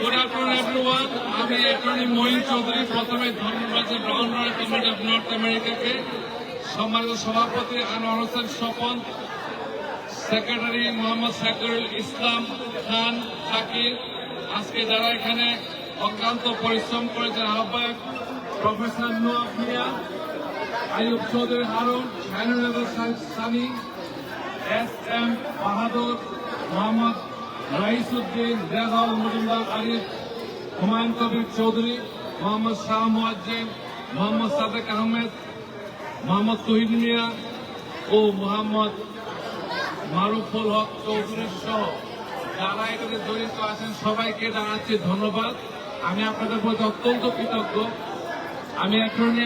Good afternoon everyone আমি attorney Mohin Chowdhury. প্রথমে ধন্যবাদ Brown royal committee of north আমেরিকাকে সম্মানিত সভাপতি আনোয়ার হোসেন স্বপন, সেক্রেটারি মোহাম্মদ সাকিরুল ইসলাম খান শাকির আজকে যারা এখানে অক্লান্ত পরিশ্রম করেছেন, আহ্বায়ক professor Noab Mia, Ayub Chowdhury Harun Shahinur Sani, S M Bahadur, Mohammad Raisuddin Rezaul Majumder Arif, Humayun Kabir Chowdhury, Mohammad Shah Muazzem Mohammad Sadek Ahmed, Mohammad Tohid Mia ও মোহাম্মদ মারুফুল হক চৌধুরী সহ যারা এখানে জড়িত আছেন, সবাইকে জানাচ্ছি ধন্যবাদ। আমি আপনাদের প্রতি অত্যন্ত কৃতজ্ঞ। আমি অ্যাটর্নি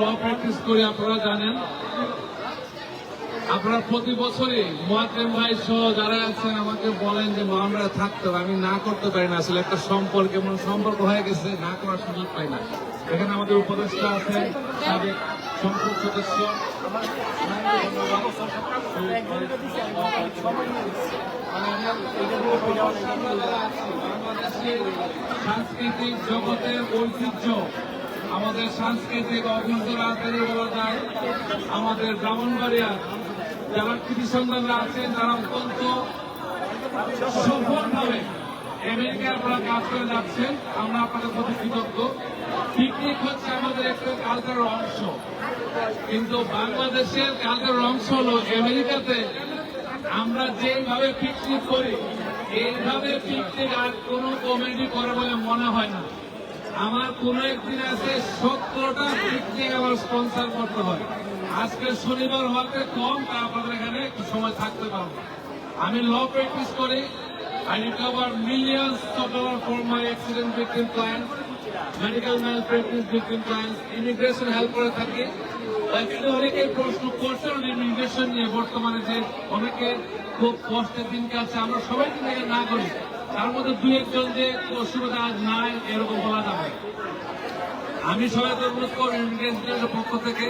ল প্র্যাকটিস করি, আপনারা জানেন। আপনারা প্রতি বছরই মোয়াজ্জেম ভাই সহ যারা আছেন, আমাকে বলেন যে আমরা থাকতে আমি না করতে পারি না। আসলে একটা সম্পর্ক এমন সম্পর্ক হয়ে গেছে, না করার সুযোগ পাই না। এখানে আমাদের উপদেষ্টা আছে, সাবেক সংসদ সদস্য। সাংস্কৃতিক জগতের ঐতিহ্য আমাদের সাংস্কৃতিক অভ্যন্তর বলা আমাদের ব্রাহ্মণবাড়িয়া যারা কৃষি সন্তানরা আছেন, তারা অত্যন্ত সফলভাবে আমেরিকায় আপনারা কাজ করে যাচ্ছেন। আমরা আপনাদের প্রতি কৃতজ্ঞ। পিকনিক হচ্ছে আমাদের একটা কালচারের অংশ। কিন্তু বাংলাদেশের কালচারের অংশ হলো আমেরিকাতে আমরা যেভাবে পিকনিক করি, এইভাবে পিকনিক আর কোনো কমেডি করে বলে মনে হয় না। আমার কোন একদিন আছে সত্তরটা পিকনিক আমার স্পন্সার করতে হয়। আজকে শনিবার হওয়াতে কম, তা আপনাদের এখানে একটু সময় থাকতে পারব। আমি ল প্র্যাকটিস করি। I recover of dollar for my accident victim client medical malpractice victim client immigration help করে থাকি। অনেকেই প্রশ্ন করছেন ইমিগ্রেশন নিয়ে বর্তমানে যে অনেকে খুব কষ্টের দিন কাটছে আমরা সবাই কিন্তু না করি। তার মধ্যে দুই একজন যে অসুবিধা আজ নাই, এরকম বলা যাবে। না। আমি সবাইকে অনুরোধ করব ইমিগ্রেন্স ইন্টারন্যাশনাল পক্ষ থেকে।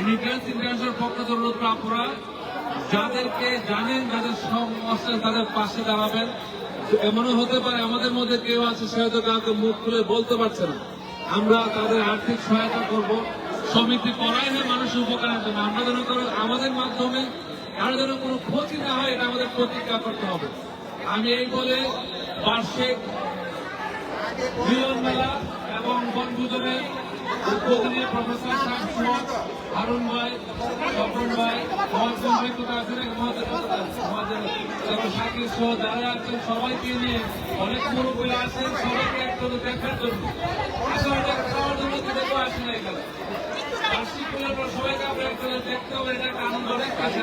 ইমিগ্রেন্স ইন্টারন্যাশনাল পক্ষ থেকে অনুরোধ আপনারা যাদেরকে জানেন, যাদের সমস্যা তাদের পাশে দাঁড়াবেন। এমনও হতে পারে আমাদের মধ্যে কেউ আছে, সে হয়তো কাউকে মুখ খুলে বলতে পারছে না। আমরা তাদের আর্থিক সহায়তা করব। সমিতি করাই হয় মানুষের উপকারের জন্য। আমরা যেন আমাদের মাধ্যমে কারও যেন কোনো ক্ষতি না হয়, এটা আমাদের প্রতিজ্ঞা করতে হবে। আমি এই বলে বার্ষিক মিলন মেলা এবং বনভোজনে উদ্বোধনী প্রফেসর শামসুদ হারুন ভাই স্বপন ভাই, মহাজন ভাই তো আছেন যারা সাকির সহ যারা আছেন, সবাইকে নিয়ে অনেক মুরব্বী আছেন, সবাইকে একসাথে দেখার জন্য। আসলে খাওয়ার জন্য কেউ আসে না এখানে। বার্ষিক মেলার পর সবাইকে আমরা একসাথে দেখতে হবে, এটা একটা আনন্দ, অনেক কাছে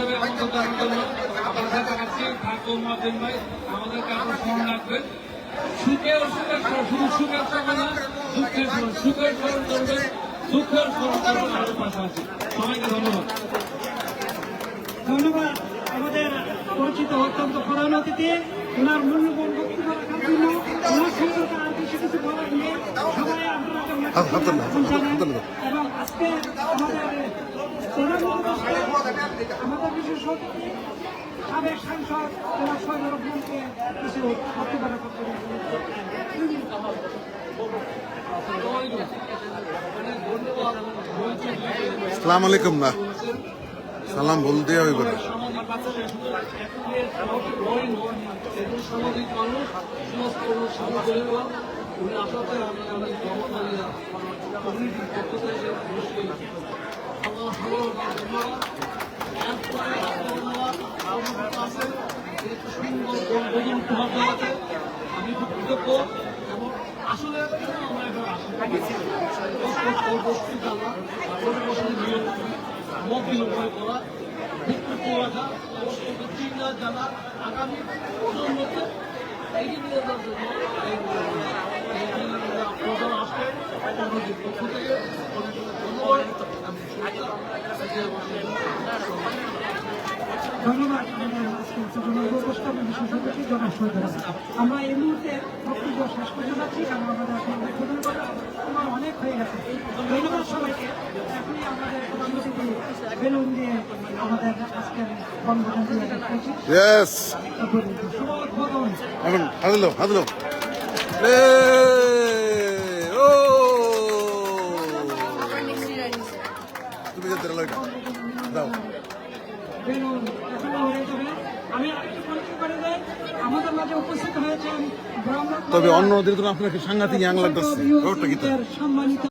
হিসেবে আপনার সাথে আছি মহাজন ভাই আমাদেরকে আপনার স্মরণ রাখবেন। সুখে অসুখের শুধু সুখের স্মরণ না দুঃখের স্মরণ সুখের স্মরণ করবে দুঃখের স্মরণ করবে আমাদের পাশে আছে সবাইকে ধন্যবাদ। ধন্যবাদ আমাদের পরিচিত অত্যন্ত প্রধান অতিথি ওনার মূল্যবান বক্তব্য রাখার জন্য ওনার সম্পর্কে আর বেশি কিছু বলার নেই। সবাই আপনারা। এবং আজকে আমাদের সাবেক সাংসদ রহমানকে কিছু জন্য সালাম আলাইকুম না। সালাম বল দিয়ে হইব না মানুষ সমস্ত সামাজিক উনি আসাতে আমি আমি জমকালীরা কমিউনিটির পক্ষ থেকে মুশকিল আমার সাধারণ ধন্যবাদ এরপরে ধন্যবাদ আমার কাছে এই সুন্দর উপহার আমি খুব এবং আসলে আমরা এবার মত বিনিময় করা ভিত্তি রাখা চিন্তা জানা আগামী প্রজন্মকে এগিয়ে নিয়ে যাওয়ার জন্য প্রধান আসবে কমিটির পক্ষ থেকে ধন্যবাদ আমি ধন্যবাদ আমাদের আজকে জনাব উপস্থাপন বিশেষ সভাপতি জনাব সৈয়দ আমরা এই মুহূর্তে বক্তব্য শেষ করতে যাচ্ছি কারণ আমাদের করা অনেক হয়ে গেছে। ধন্যবাদ সবাইকে। এখনই আমাদের প্রধান অতিথি বেলুন দিয়ে আমাদের আজকের ও তুমি যেতে দাও। বেলুন এখনও হয়ে যাবে আমি আরেকটু পরিচয় করে আমাদের মাঝে উপস্থিত হয়েছেন তবে অন্য তো আপনাকে সাংঘাতিক ইয়াং লাগতেছে? সম্মানিত